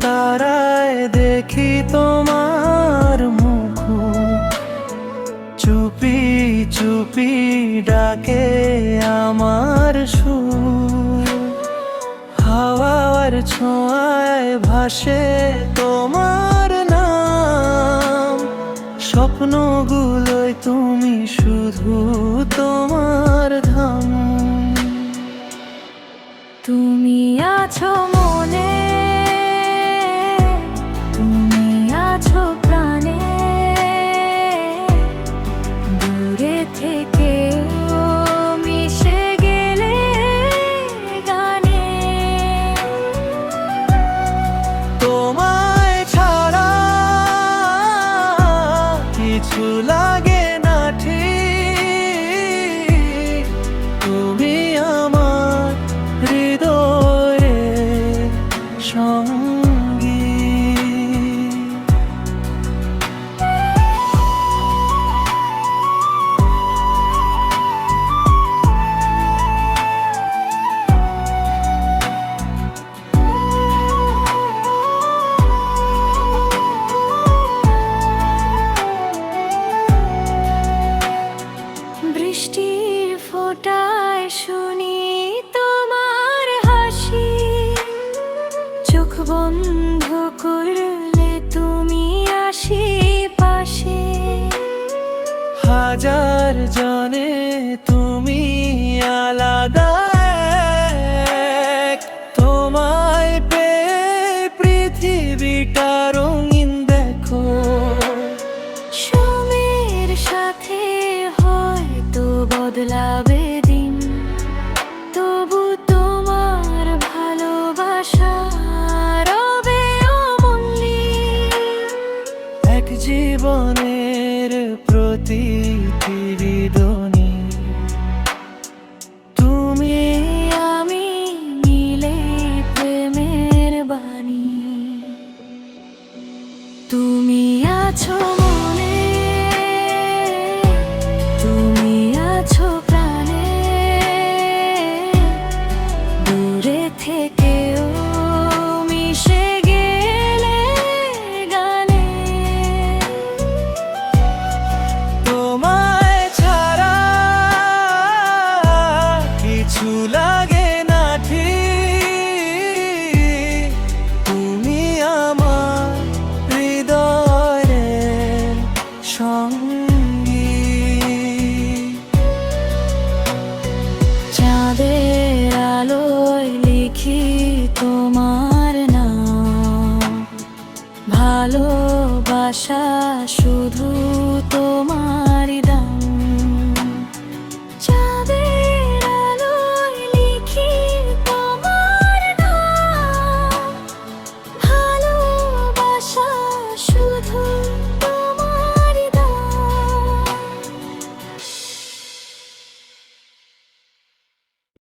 তারায় দেখি তোমার মুখ। চুপি চুপি ডাকে আমার সুর। হাওয়ার ছোঁয়ায় ভাসে তোমার নাম। স্বপ্নগুলোয় তুমি শুধু তোমার full of বন্ধ করলে তুমি আসি পাশে হাজার জনে তুমি আলাদা জীবনের প্রতি তুমি আমি প্রেমের তুমি আছো ভালোবাসা শুধু